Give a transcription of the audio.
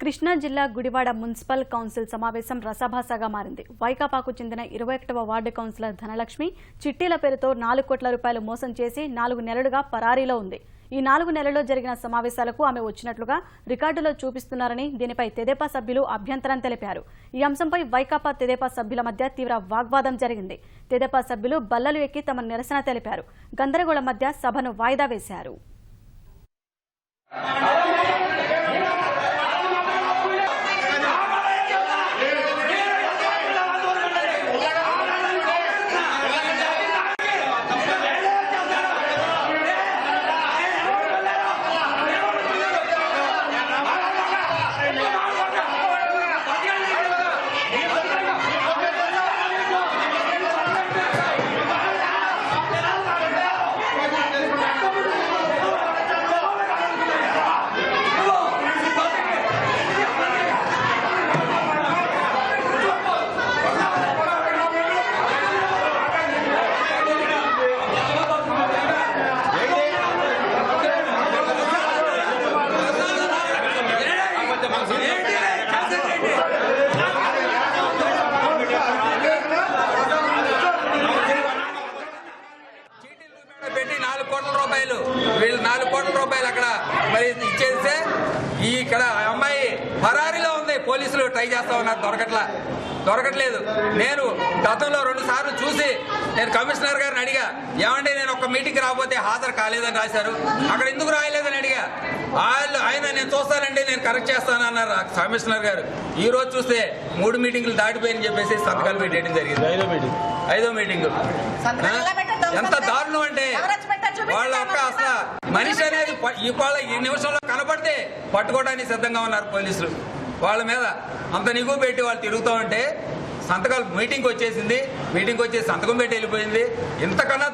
కృష్ణా జిల్లా Gudivada municipal council సమావేశం రసాభాసగా మారింది. వైకాపాకు చెందిన ఇరవై ఒకటవ వార్డు కౌన్సిలర్ ధనలక్ష్మి చిట్టీల పేరుతో నాలుగు కోట్ల రూపాయలు మోసం చేసి నాలుగు నెలలుగా పరారీలో ఉంది. ఈ నాలుగు నెలల్లో జరిగిన సమావేశాలకు ఆమె వచ్చినట్లుగా రికార్డులో చూపిస్తున్నారని దీనిపై తెదేపా సభ్యులు అభ్యంతరం తెలిపారు. ఈ అంశంపై వైకాపా తెదేపా సభ్యుల మధ్య తీవ్ర వాగ్వాదం జరిగింది. తెదేపా సభ్యులు బల్లలు ఎక్కి తమ నిరసన తెలిపారు. గందరగోళం మధ్య సభను వాయిదా వేశారు చీటీలు పెట్టి నాలుగు కోట్ల రూపాయలు వీళ్ళు నాలుగు కోట్ల రూపాయలు అక్కడ మరి ఇచ్చేస్తే ఈ ఇక్కడ అమ్మాయి పరారీలో ఉంది. పోలీసులు ట్రై చేస్తా ఉన్నారు. దొరకట్లా. దొరకట్లేదు. నేను గతంలో రెండు సార్లు చూసి నేను కమిషనర్ గారిని అడిగా ఏమండి నేను ఒక మీటింగ్ రాకపోతే హాజరు కాలేదని రాశారు. అక్కడ ఎందుకు రాయలేదని అడిగా. వాళ్ళు ఆయన నేను చూస్తానండి నేను కరెక్ట్ చేస్తాను అన్నారు ఆ కమిషనర్ గారు. ఈ రోజు చూస్తే మూడు మీటింగ్లు దాటిపోయని చెప్పేసి సంతకాలు పెట్టేయడం జరిగింది. ఐదో మీటింగ్. ఐదో ఎంత? దారుణం అంటే వాళ్ళ యొక్క మనిషి అనేది ఇవాళ ఈ నిమిషంలో కనపడితే పట్టుకోవడానికి సిద్ధంగా ఉన్నారు పోలీసులు. వాళ్ళ మీద అంత నిగువ పెట్టి వాళ్ళు తిరుగుతూ ఉంటే సంతకాలు మీటింగ్కి వచ్చేసింది. మీటింగ్కి వచ్చేసి సంతకం పెట్టి వెళ్ళిపోయింది. ఇంతకన్నా